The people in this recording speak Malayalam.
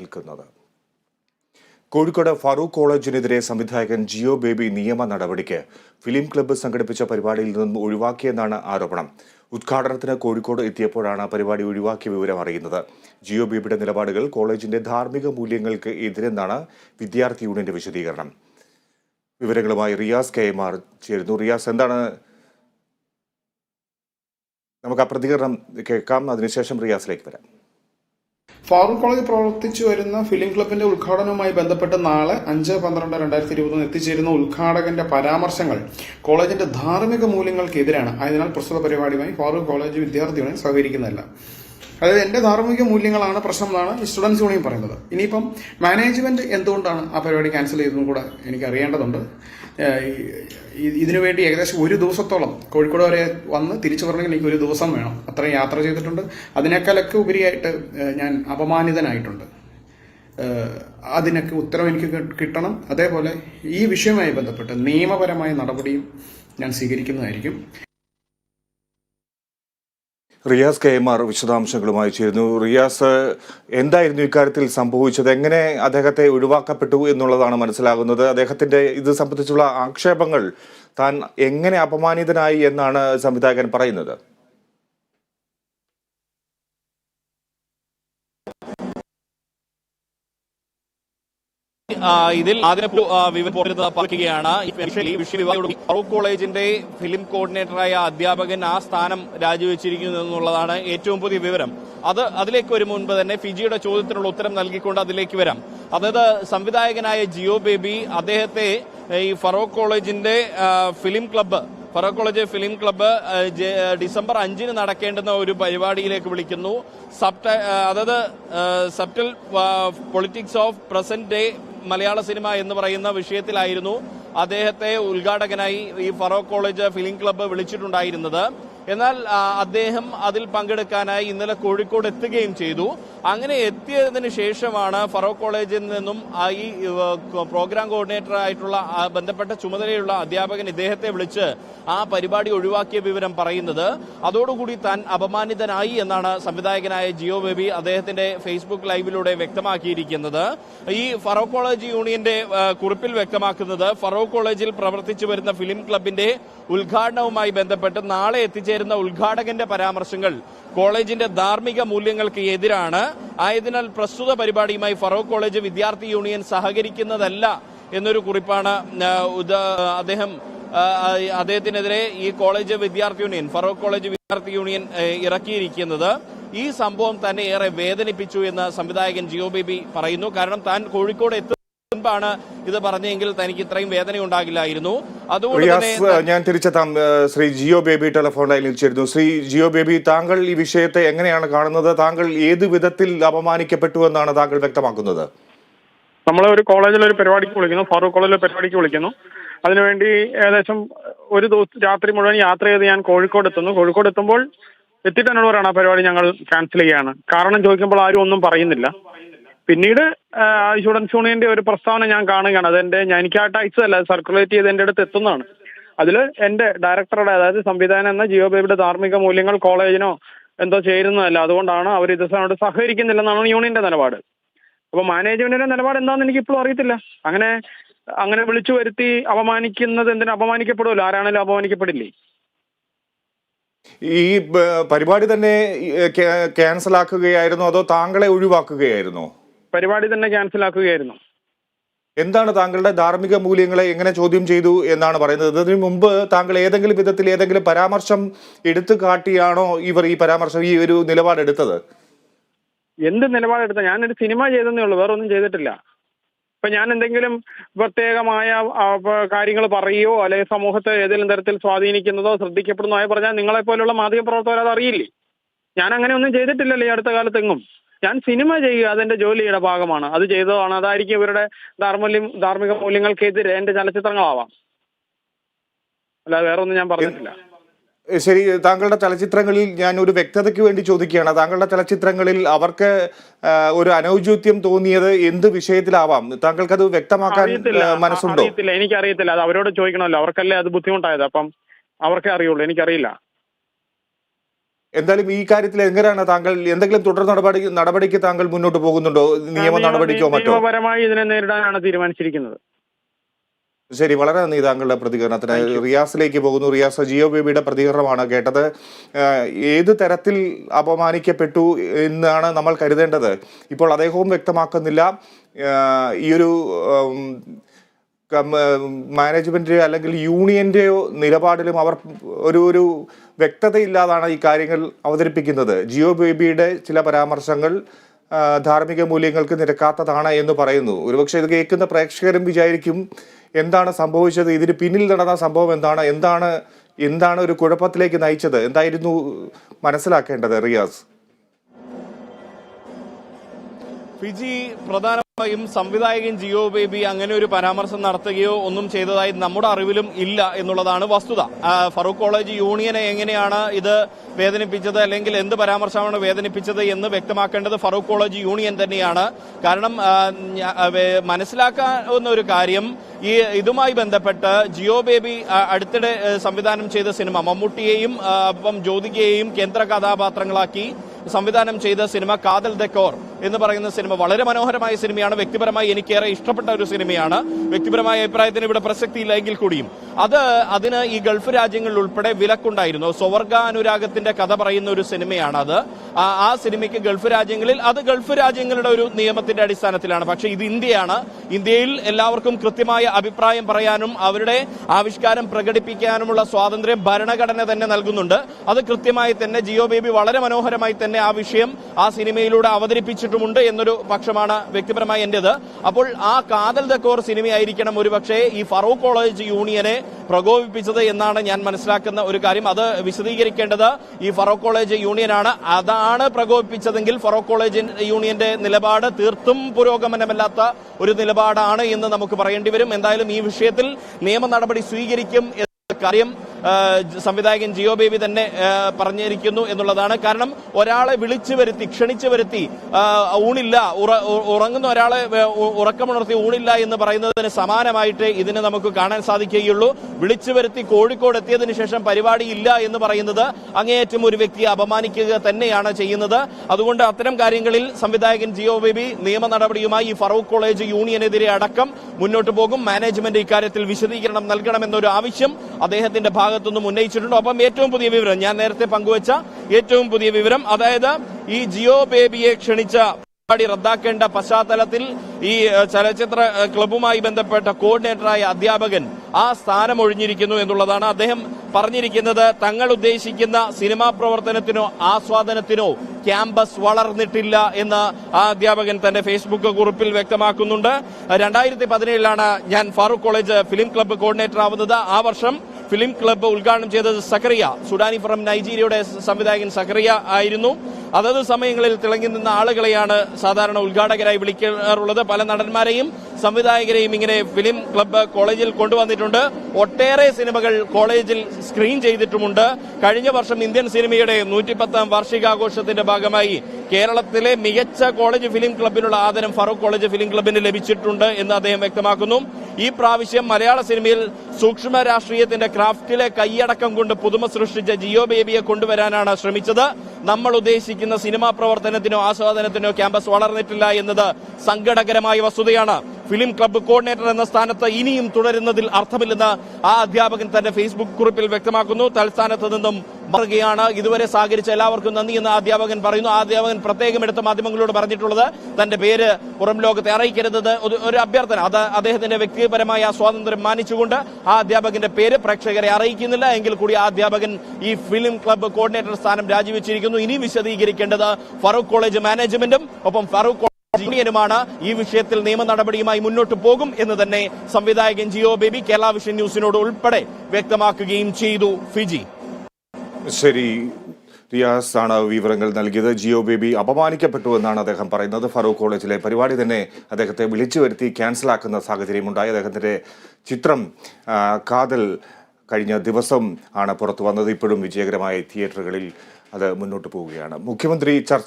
നിൽക്കുന്നത്. കോഴിക്കോട് ഫറൂഖ് കോളേജിനെതിരെ സംവിധായകൻ ജിയോ ബേബി നിയമ നടപടിക്ക് ഫിലിം ക്ലബ്ബ് സംഘടിപ്പിച്ച പരിപാടിയിൽ നിന്ന് ഒഴിവാക്കിയെന്നാണ് ആരോപണം. ഉദ്ഘാടനത്തിന് കോഴിക്കോട് എത്തിയപ്പോഴാണ് പരിപാടി ഒഴിവാക്കിയ വിവരം അറിയുന്നത്. ജിയോ ബേബിയുടെ നിലപാടുകൾ കോളേജിന്റെ ധാർമ്മിക മൂല്യങ്ങൾക്ക് എതിരെന്നാണ് വിദ്യാർത്ഥി യൂണിയന്റെ വിശദീകരണം. വിവരങ്ങളുമായി റിയാസ് കെ. എം. ചേരുന്നു. റിയാസ് എന്താണ്? നമുക്ക് ആ പ്രതികരണം കേൾക്കാം. അതിനുശേഷം റിയാസിലേക്ക് വരാം. ഫാറൂഖ് കോളേജ് പ്രവർത്തിച്ചു വരുന്ന ഫിലിം ക്ലബിന്റെ ഉദ്ഘാടനവുമായി ബന്ധപ്പെട്ട് നാളെ അഞ്ച് പന്ത്രണ്ട് രണ്ടായിരത്തി ഇരുപതിന് എത്തിച്ചേരുന്ന ഉദ്ഘാടകന്റെ പരാമർശങ്ങൾ കോളേജിന്റെ ധാർമ്മിക മൂല്യങ്ങൾക്കെതിരാണ്. ആയതിനാൽ പ്രസ്തുത പരിപാടിയുമായി ഫാറൂഖ് കോളേജ് വിദ്യാർത്ഥികളെ സഹകരിക്കുന്നില്ല അതായത് എന്റെ ധാർമ്മിക മൂല്യങ്ങളാണ് പ്രശ്നം എന്നാണ് സ്റ്റുഡൻസ് യൂണിയൻ പറയുന്നത്. ഇനിയിപ്പം മാനേജ്മെന്റ് എന്തുകൊണ്ടാണ് ആ പരിപാടി ക്യാൻസൽ ചെയ്തതെന്നും കൂടെ എനിക്ക് അറിയേണ്ടതുണ്ട് ഇതിനുവേണ്ടി ഏകദേശം ഒരു ദിവസത്തോളം കോഴിക്കോട് വരെ വന്ന് തിരിച്ചു പറഞ്ഞെങ്കിൽ എനിക്ക് ഒരു ദിവസം വേണം. അത്രയും യാത്ര ചെയ്തിട്ടുണ്ട്. അതിനേക്കാളൊക്കെ ഉപരിയായിട്ട് ഞാൻ അപമാനിതനായിട്ടുണ്ട്. അതിനൊക്കെ ഉത്തരം എനിക്ക് കിട്ടണം. അതേപോലെ ഈ വിഷയവുമായി ബന്ധപ്പെട്ട് നിയമപരമായ നടപടിയും ഞാൻ സ്വീകരിക്കുന്നതായിരിക്കും. റിയാസ് കെ എം ആർ വിശദാംശങ്ങളുമായി ചേരുന്നു. റിയാസ് എന്തായിരുന്നു ഇക്കാര്യത്തിൽ സംഭവിച്ചത്? എങ്ങനെ അദ്ദേഹത്തെ ഒഴിവാക്കപ്പെട്ടു എന്നുള്ളതാണ് മനസ്സിലാകുന്നത്? അദ്ദേഹത്തിന്റെ ഇത് സംബന്ധിച്ചുള്ള ആക്ഷേപങ്ങൾ താൻ എങ്ങനെ അപമാനിതനായി എന്നാണ് സംവിധായകൻ പറയുന്നത്? ഇതിൽ ആദ്യ വിവരിക്കുകയാണ് ഫറൂഖ് കോളേജിന്റെ ഫിലിം കോർഡിനേറ്ററായ അധ്യാപകൻ ആ സ്ഥാനം രാജിവെച്ചിരിക്കുന്നു എന്നുള്ളതാണ് ഏറ്റവും പുതിയ വിവരം. അത് അതിലേക്ക് വരും മുൻപ് തന്നെ ഫിജിയുടെ ചോദ്യത്തിനുള്ള ഉത്തരം നൽകിക്കൊണ്ട് അതിലേക്ക് വരാം. അതായത് സംവിധായകനായ ജിയോ ബേബി അദ്ദേഹത്തെ ഈ ഫറൂഖ് കോളേജിന്റെ film club Farook college film club December അഞ്ചിന് നടക്കേണ്ടുന്ന ഒരു പരിപാടിയിലേക്ക് വിളിക്കുന്നു. സബ് അതായത് subtle politics of present day Malayala cinema എന്ന് പറയുന്ന വിഷയത്തിലായിരുന്നു അദ്ദേഹത്തെ ഉദ്ഘാടകനായി ഈ ഫറോക്ക് കോളേജ് ഫിലിം ക്ലബ്ബ് വിളിച്ചിട്ടുണ്ടായിരുന്നത്. എന്നാൽ അദ്ദേഹം അതിൽ പങ്കെടുക്കാനായി ഇന്നലെ കോഴിക്കോട് എത്തുകയും ചെയ്തു. അങ്ങനെ എത്തിയതിനു ശേഷമാണ് ഫറോക്ക് കോളേജിൽ നിന്നും ഈ പ്രോഗ്രാം കോർഡിനേറ്റർ ആയിട്ടുള്ള ബന്ധപ്പെട്ട ചുമതലയുള്ള അധ്യാപകൻ ഇദ്ദേഹത്തെ വിളിച്ച് ആ പരിപാടി ഒഴിവാക്കിയ വിവരം പറയുന്നത്. അതോടുകൂടി താൻ അപമാനിതനായി എന്നാണ് സംവിധായകനായ ജിയോ ബേബി അദ്ദേഹത്തിന്റെ ഫേസ്ബുക്ക് ലൈവിലൂടെ വ്യക്തമാക്കിയിരിക്കുന്നത്. ഈ ഫറോക്ക് കോളേജ് യൂണിയന്റെ കുറിപ്പിൽ വ്യക്തമാക്കുന്നത് ഫറോക്ക് കോളേജിൽ പ്രവർത്തിച്ചു വരുന്ന ഫിലിം ക്ലബിന്റെ ഉദ്ഘാടനവുമായി ബന്ധപ്പെട്ട് നാളെ എത്തിച്ചേരുന്ന ഉദ്ഘാടകന്റെ പരാമർശങ്ങൾ കോളേജിന്റെ ധാർമ്മിക മൂല്യങ്ങൾക്ക് എതിരാണ്. ആയതിനാൽ പ്രസ്തുത പരിപാടിയുമായി ഫറോക്ക് കോളേജ് വിദ്യാർത്ഥി യൂണിയൻ സഹകരിക്കുന്നതല്ല എന്നൊരു കുറിപ്പാണ് അദ്ദേഹം അദ്ദേഹത്തിനെതിരെ ഈ കോളേജ് വിദ്യാർത്ഥി യൂണിയൻ ഫറോക്ക് കോളേജ് വിദ്യാർത്ഥി യൂണിയൻ ഇറക്കിയിരിക്കുന്നത്. ഈ സംഭവം തന്നെ ഏറെ വേദനിപ്പിച്ചു എന്ന് സംവിധായകൻ ജിയോ ബേബി പറയുന്നു. കാരണം താൻ കോഴിക്കോട് എത്തുന്ന മുൻപാണ് ഇത് പറഞ്ഞെങ്കിൽ തനിക്ക് ഇത്രയും വേദന ഉണ്ടാകില്ലായിരുന്നു അതുകൊണ്ട് ഞാൻ തിരിച്ചെത്താം ശ്രീ ജിയോ ബേബി ടെലിഫോൺ ലൈനിൽ ചേരുന്നു. ശ്രീ ജിയോ ബേബി താങ്കൾ ഈ വിഷയത്തെ എങ്ങനെയാണ് കാണുന്നത്? താങ്കൾ ഏത് വിധത്തിൽ അപമാനിക്കപ്പെട്ടു എന്നാണ് താങ്കൾ വ്യക്തമാക്കുന്നത്? നമ്മളെ ഒരു കോളേജിൽ ഒരു പരിപാടിക്ക് വിളിക്കുന്നു. ഫാറൂഖ് കോളേജിലെ പരിപാടിക്ക് വിളിക്കുന്നു. അതിനുവേണ്ടി ഏകദേശം ഒരു ദിവസം രാത്രി മുഴുവൻ യാത്ര ചെയ്ത് ഞാൻ കോഴിക്കോട് എത്തുന്നു. കോഴിക്കോട് എത്തുമ്പോൾ എത്തിയിട്ട് എന്നോട് പറയണം ആ പരിപാടി ഞങ്ങൾ ക്യാൻസൽ ചെയ്യാണ് കാരണം ചോദിക്കുമ്പോൾ ആരും ഒന്നും പറയുന്നില്ല. പിന്നീട് സ്റ്റുഡൻസ് യൂണിയന്റെ ഒരു പ്രസ്താവന ഞാൻ കാണുകയാണ്. അതെന്റെ ഞാൻ എനിക്കായിട്ട് അയച്ചതല്ല അത് സർക്കുലേറ്റ് ചെയ്ത് എന്റെ അടുത്ത് എത്തുന്നതാണ്. അതിൽ എന്റെ ഡയറക്ടറുടെ അതായത് സംവിധാനം എന്ന ജിയോ ബേബിയുടെ ധാർമ്മിക മൂല്യങ്ങൾ കോളേജിനോ എന്തോ ചേരുന്നതല്ല. അതുകൊണ്ടാണ് അവർ ഇത് അതിനോട് സഹകരിക്കുന്നില്ലെന്നാണ് യൂണിയന്റെ നിലപാട്. അപ്പൊ മാനേജ്മെന്റിന്റെ നിലപാട് എന്താണെന്ന് എനിക്ക് ഇപ്പോഴും അറിയത്തില്ല. അങ്ങനെ അങ്ങനെ വിളിച്ചു വരുത്തി അപമാനിക്കുന്നത് എന്തിനു? അപമാനിക്കപ്പെടുമല്ലോ. ആരാണെങ്കിലും അപമാനിക്കപ്പെടില്ലേ? ഈ പരിപാടി തന്നെ ക്യാൻസൽ ആക്കുകയായിരുന്നു അതോ താങ്കളെ ഒഴിവാക്കുകയായിരുന്നോ? പരിപാടി തന്നെ ക്യാൻസൽ ആക്കുകയായിരുന്നു. എന്താണ് താങ്കളുടെ ധാർമ്മിക മൂല്യങ്ങളെ എങ്ങനെ ചോദ്യം ചെയ്തു എന്നാണ് പറയുന്നത്? ഇതിനു മുമ്പ് താങ്കൾ ഏതെങ്കിലും വിധത്തിൽ ഏതെങ്കിലും പരാമർശം എടുത്തു കാട്ടിയാണോ ഇവർ ഈ പരാമർശം ഈ ഒരു നിലപാടെടുത്തത് എന്ത് നിലപാടെടുത്ത ഞാനൊരു സിനിമ ചെയ്തെന്നേ ഉള്ളൂ വേറെ ഒന്നും ചെയ്തിട്ടില്ല. ഇപ്പൊ ഞാൻ എന്തെങ്കിലും പ്രത്യേകമായ കാര്യങ്ങൾ പറയുകയോ അല്ലെങ്കിൽ സമൂഹത്തെ ഏതെങ്കിലും തരത്തിൽ സ്വാധീനിക്കുന്നതോ ശ്രദ്ധിക്കപ്പെടുന്നതോ ആയി പറഞ്ഞാൽ നിങ്ങളെ പോലുള്ള മാധ്യമ പ്രവർത്തകർ അത് അറിയില്ലേ? ഞാൻ അങ്ങനെ ഒന്നും ചെയ്തിട്ടില്ലല്ലോ ഈ അടുത്ത കാലത്തെങ്ങും. ഞാൻ സിനിമ ചെയ്യുക അതെന്റെ ജോലിയുടെ ഭാഗമാണ്. അത് ചെയ്തതാണ്. അതായിരിക്കും ഇവരുടെ ധാർമ്മിക ധാർമ്മിക മൂല്യങ്ങൾക്കെതിരെ എന്റെ ചലച്ചിത്രങ്ങളാവാം. അല്ലാതെ വേറെ ഒന്നും ഞാൻ പറഞ്ഞിട്ടില്ല. ശരി. താങ്കളുടെ ചലച്ചിത്രങ്ങളിൽ ഞാൻ ഒരു വ്യക്തതയ്ക്ക് വേണ്ടി ചോദിക്കുകയാണ്. താങ്കളുടെ ചലച്ചിത്രങ്ങളിൽ അവർക്ക് ഒരു അനൗചിത്യം തോന്നിയത് എന്ത് വിഷയത്തിലാവാം? താങ്കൾക്ക് അത് വ്യക്തമാക്കാൻ മനസ്സുണ്ടോ? എനിക്കറിയത്തില്ല. അത് അവരോട് ചോദിക്കണമല്ലോ. അവർക്കല്ലേ അത് ബുദ്ധിമുട്ടായത്? അപ്പം അവർക്കേ അറിയുള്ളൂ. എനിക്കറിയില്ല. എന്തായാലും ഈ കാര്യത്തിൽ എങ്ങനെയാണ് താങ്കൾ എന്തെങ്കിലും തുടർ നടപടി നടപടിക്ക് താങ്കൾ മുന്നോട്ട് പോകുന്നുണ്ടോ? നിയമ നടപടിക്കോ മറ്റോ? നിയമപരമായി ഇതിനെ നേരിടാനാണ് തീരുമാനിച്ചിരിക്കുന്നത്. ശരി വളരെ നന്ദി താങ്കളുടെ പ്രതികരണത്തിന്. റിയാസിലേക്ക് പോകുന്നു. റിയാസ് ജിയോ ബേബിയുടെ പ്രതികരണമാണ് കേട്ടത്. ഏത് തരത്തിൽ അപമാനിക്കപ്പെട്ടു എന്നാണ് നമ്മൾ കരുതേണ്ടത്. ഇപ്പോൾ അദ്ദേഹവും വ്യക്തമാക്കുന്നില്ല. ഈയൊരു ഉം, അല്ലെങ്കിൽ യൂണിയന്റെയോ നിലപാടിലും അവർ ഒരു ഒരു വ്യക്തതയില്ലാതാണ് ഈ കാര്യങ്ങൾ അവതരിപ്പിക്കുന്നത്. ജിയോ ബേബിയുടെ ചില പരാമർശങ്ങൾ ധാർമ്മിക മൂല്യങ്ങൾക്ക് നിരക്കാത്തതാണ് എന്ന് പറയുന്നു. ഒരുപക്ഷെ ഇത് കേൾക്കുന്ന പ്രേക്ഷകരും വിചാരിക്കും എന്താണ് സംഭവിച്ചത്? ഇതിന് പിന്നിൽ നടന്ന സംഭവം എന്താണ്? എന്താണ് എന്താണ് ഒരു കുഴപ്പത്തിലേക്ക് നയിച്ചത്? എന്തായിരുന്നു മനസ്സിലാക്കേണ്ടത് റിയാസ്? ഫിജി പ്രധാനമായും സംവിധായകൻ ജിയോ ബേബി അങ്ങനെ ഒരു പരാമർശം നടത്തുകയോ ഒന്നും ചെയ്തതായി നമ്മുടെ അറിവിലും ഇല്ല എന്നുള്ളതാണ് വസ്തുത. ഫറൂഖ് കോളേജ് യൂണിയനെ എങ്ങനെയാണ് ഇത് വേദനിപ്പിച്ചത് അല്ലെങ്കിൽ എന്ത് പരാമർശമാണ് വേദനിപ്പിച്ചത് എന്ന് വ്യക്തമാക്കേണ്ടത് ഫറൂഖ് കോളേജ് യൂണിയൻ തന്നെയാണ്. കാരണം മനസ്സിലാക്കാവുന്ന ഒരു കാര്യം ഈ ഇതുമായി ബന്ധപ്പെട്ട് ജിയോ ബേബി അടുത്തിടെ സംവിധാനം ചെയ്ത സിനിമ മമ്മൂട്ടിയെയും അപ്പം ജ്യോതികയെയും കേന്ദ്ര കഥാപാത്രങ്ങളാക്കി സംവിധാനം ചെയ്ത സിനിമ കാതൽ ദക്കോർ എന്ന് പറയുന്ന സിനിമ വളരെ മനോഹരമായ സിനിമയാണ്. വ്യക്തിപരമായി എനിക്കേറെ ഇഷ്ടപ്പെട്ട ഒരു സിനിമയാണ്. വ്യക്തിപരമായ അഭിപ്രായത്തിന് ഇവിടെ പ്രസക്തിയില്ല എങ്കിൽ കൂടിയും. അത് അതിന് ഈ ഗൾഫ് രാജ്യങ്ങളിൽ ഉൾപ്പെടെ വിലക്കുണ്ടായിരുന്നു. സ്വർഗാനുരാഗത്തിന്റെ കഥ പറയുന്ന ഒരു സിനിമയാണ് അത് ആ സിനിമയ്ക്ക് ഗൾഫ് രാജ്യങ്ങളിൽ അത് ഗൾഫ് രാജ്യങ്ങളുടെ ഒരു നിയമത്തിന്റെ അടിസ്ഥാനത്തിലാണ്. പക്ഷേ ഇത് ഇന്ത്യയാണ്. ഇന്ത്യയിൽ എല്ലാവർക്കും കൃത്യമായ അഭിപ്രായം പറയാനും അവരുടെ ആവിഷ്കാരം പ്രകടിപ്പിക്കാനുമുള്ള സ്വാതന്ത്ര്യം ഭരണഘടന തന്നെ നൽകുന്നുണ്ട്. അത് കൃത്യമായി തന്നെ ജിയോ ബേബി വളരെ മനോഹരമായി തന്നെ ആ വിഷയം ആ സിനിമയിലൂടെ അവതരിപ്പിച്ചിട്ടുമുണ്ട് എന്നൊരു പക്ഷമാണ് വ്യക്തിപരമായി എന്റേത്. അപ്പോൾ ആ കാതൽ ദക്കോർ സിനിമയായിരിക്കണം ഒരുപക്ഷെ ഈ ഫറൂഖ് കോളേജ് യൂണിയനെ പ്രകോപിപ്പിച്ചത് എന്നാണ് ഞാൻ മനസ്സിലാക്കുന്ന ഒരു കാര്യം. അത് വിശദീകരിക്കേണ്ടത് ഈ ഫറൂഖ് കോളേജ് യൂണിയനാണ്. അതാണ് പ്രകോപിപ്പിച്ചതെങ്കിൽ ഫറോക്ക് കോളേജ് യൂണിയന്റെ നിലപാട് തീർത്തും പുരോഗമനമല്ലാത്ത ഒരു നിലപാടാണ് എന്ന് നമുക്ക് പറയേണ്ടി വരും. എന്തായാലും ഈ വിഷയത്തിൽ നിയമ നടപടി സ്വീകരിക്കും എന്ന കാര്യം സംവിധായകൻ ജിയോ ബേബി തന്നെ പറഞ്ഞിരിക്കുന്നു എന്നുള്ളതാണ്. കാരണം ഒരാളെ വിളിച്ചു വരുത്തി ക്ഷണിച്ചു വരുത്തി ഊണില്ല ഉറങ്ങുന്ന ഒരാളെ ഉറക്കമുണർത്തി ഊണില്ല എന്ന് പറയുന്നതിന് സമാനമായിട്ട് ഇതിനെ നമുക്ക് കാണാൻ സാധിക്കുകയുള്ളൂ. വിളിച്ചു വരുത്തി കോഴിക്കോട് എത്തിയതിനു ശേഷം പരിപാടി ഇല്ല എന്ന് പറയുന്നത് അങ്ങേയറ്റം ഒരു വ്യക്തിയെ അപമാനിക്കുക തന്നെയാണ് ചെയ്യുന്നത്. അതുകൊണ്ട് അത്തരം കാര്യങ്ങളിൽ സംവിധായകൻ ജിയോ ബേബി നിയമ നടപടിയുമായി ഈ ഫറൂഖ് കോളേജ് യൂണിയനെതിരെ അടക്കം മുന്നോട്ട് പോകും. മാനേജ്മെന്റ് ഇക്കാര്യത്തിൽ വിശദീകരണം നൽകണമെന്നൊരു ആവശ്യം അദ്ദേഹത്തിന്റെ ഭാഗത്തുനിന്നും ഉന്നയിച്ചിട്ടുണ്ട്. ഒപ്പം ഏറ്റവും പുതിയ വിവരം ഞാൻ നേരത്തെ പങ്കുവച്ച ഏറ്റവും പുതിയ വിവരം അതായത് ഈ ജിയോ ബേബിയെ ക്ഷണിച്ച പരിപാടി റദ്ദാക്കേണ്ട പശ്ചാത്തലത്തിൽ ഈ ചലച്ചിത്ര ക്ലബ്ബുമായി ബന്ധപ്പെട്ട കോർഡിനേറ്ററായ അധ്യാപകൻ ആ സ്ഥാനം ഒഴിഞ്ഞിരിക്കുന്നു എന്നുള്ളതാണ് അദ്ദേഹം പറഞ്ഞിരിക്കുന്നത്. തങ്ങൾ ഉദ്ദേശിക്കുന്ന സിനിമാ പ്രവർത്തനത്തിനോ ആസ്വാദനത്തിനോ ക്യാമ്പസ് വളർന്നിട്ടില്ല എന്ന് ആ അധ്യാപകൻ തന്റെ ഫേസ്ബുക്ക് കുറിപ്പിൽ വ്യക്തമാക്കുന്നുണ്ട്. രണ്ടായിരത്തി പതിനേഴിലാണ് ഞാൻ Farooq college film club coordinator ആവുന്നത് ആ വർഷം ഫിലിം ക്ലബ്ബ് ഉദ്ഘാടനം ചെയ്തത് സക്കറിയ. സുഡാനി ഫ്രം നൈജീരിയയുടെ സംവിധായകൻ സക്കറിയ ആയിരുന്നു. അതത് സമയങ്ങളിൽ തിളങ്ങി നിന്ന ആളുകളെയാണ് സാധാരണ ഉദ്ഘാടകരായി വിളിക്കാറുള്ളത്. പല നടന്മാരെയും സംവിധായകരെയും ഇങ്ങനെ ഫിലിം ക്ലബ്ബ് കോളേജിൽ കൊണ്ടുവന്നിട്ടുണ്ട്. ഒട്ടേറെ സിനിമകൾ കോളേജിൽ സ്ക്രീൻ ചെയ്തിട്ടുമുണ്ട്. കഴിഞ്ഞ വർഷം ഇന്ത്യൻ സിനിമയുടെ നൂറ്റിപ്പത്താം വാർഷികാഘോഷത്തിന്റെ ഭാഗമായി കേരളത്തിലെ മികച്ച കോളേജ് ഫിലിം ക്ലബിനുള്ള ആദരം ഫറൂഖ് കോളേജ് ഫിലിം ക്ലബിന് ലഭിച്ചിട്ടുണ്ട് എന്ന് അദ്ദേഹം വ്യക്തമാക്കുന്നു. ഈ പ്രാവശ്യം മലയാള സിനിമയിൽ സൂക്ഷ്മ രാഷ്ട്രീയത്തിന്റെ ക്രാഫ്റ്റിലെ കൈയടക്കം കൊണ്ട് പുതുമ സൃഷ്ടിച്ച ജിയോ ബേബിയെ കൊണ്ടുവരാനാണ് ശ്രമിച്ചത്. നമ്മൾ ഉദ്ദേശിക്കുന്ന സിനിമാ പ്രവർത്തനത്തിനോ ആസ്വാദനത്തിനോ ക്യാമ്പസ് വളർന്നിട്ടില്ല എന്നത് സങ്കടകരമായ വസ്തുതയാണ്. ഫിലിം ക്ലബ്ബ് കോർഡിനേറ്റർ എന്ന സ്ഥാനത്ത് ഇനിയും തുടരുന്നതിൽ അർത്ഥമില്ലെന്ന് ആ അധ്യാപകൻ തന്റെ ഫേസ്ബുക്ക് കുറിപ്പിൽ വ്യക്തമാക്കുന്നു. തൽസ്ഥാനത്ത് നിന്നും മാറുകയാണ്. ഇതുവരെ സഹകരിച്ച എല്ലാവർക്കും നന്ദി എന്ന് അധ്യാപകൻ പറയുന്നു. ആ അധ്യാപകൻ പ്രത്യേകം എടുത്ത മാധ്യമങ്ങളോട് പറഞ്ഞിട്ടുള്ളത് തന്റെ പേര് പുറം ലോകത്തെ അറിയിക്കരുതെന്ന് ഒരു- അഭ്യർത്ഥന. അത് അദ്ദേഹത്തിന്റെ വ്യക്തിപരമായ സ്വാതന്ത്ര്യം മാനിച്ചുകൊണ്ട് ആ അധ്യാപകന്റെ പേര് പ്രേക്ഷകരെ അറിയിക്കുന്നില്ല. എങ്കിൽ കൂടി ആ അധ്യാപകൻ ഈ ഫിലിം ക്ലബ്ബ് കോർഡിനേറ്റർ സ്ഥാനം രാജിവെച്ചിരിക്കുന്നു. ഇനി വിശദീകരിക്കേണ്ടത് ഫറൂഖ് കോളേജ് മാനേജ്മെന്റും ഒപ്പം ഫറൂഖ് യൂണിയനുമാണ് ഈ വിഷയത്തിൽ നിയമ നടപടിയുമായി മുന്നോട്ട് പോകും എന്ന് തന്നെ സംവിധായകൻ ജിയോ ബേബി കേരള വിഷൻ ന്യൂസിനോട് ഉൾപ്പെടെ വ്യക്തമാക്കുകയും ചെയ്തു ഫിജി. ശരി റിയാസ് ആണ് വിവരങ്ങൾ നൽകിയത്. ജിയോ ബേബി അപമാനിക്കപ്പെട്ടു എന്നാണ് അദ്ദേഹം പറയുന്നത്. ഫറൂഖ് കോളേജിലെ പരിപാടി തന്നെ അദ്ദേഹത്തെ വിളിച്ചു വരുത്തി ക്യാൻസലാക്കുന്ന സാഹചര്യമുണ്ടായി. അദ്ദേഹത്തിന്റെ ചിത്രം കാതൽ കഴിഞ്ഞ ദിവസം ആണ് പുറത്തു വന്നത്. ഇപ്പോഴും വിജയകരമായി തിയേറ്ററുകളിൽ അത് മുന്നോട്ട് പോവുകയാണ്. മുഖ്യമന്ത്രി ചർച്ച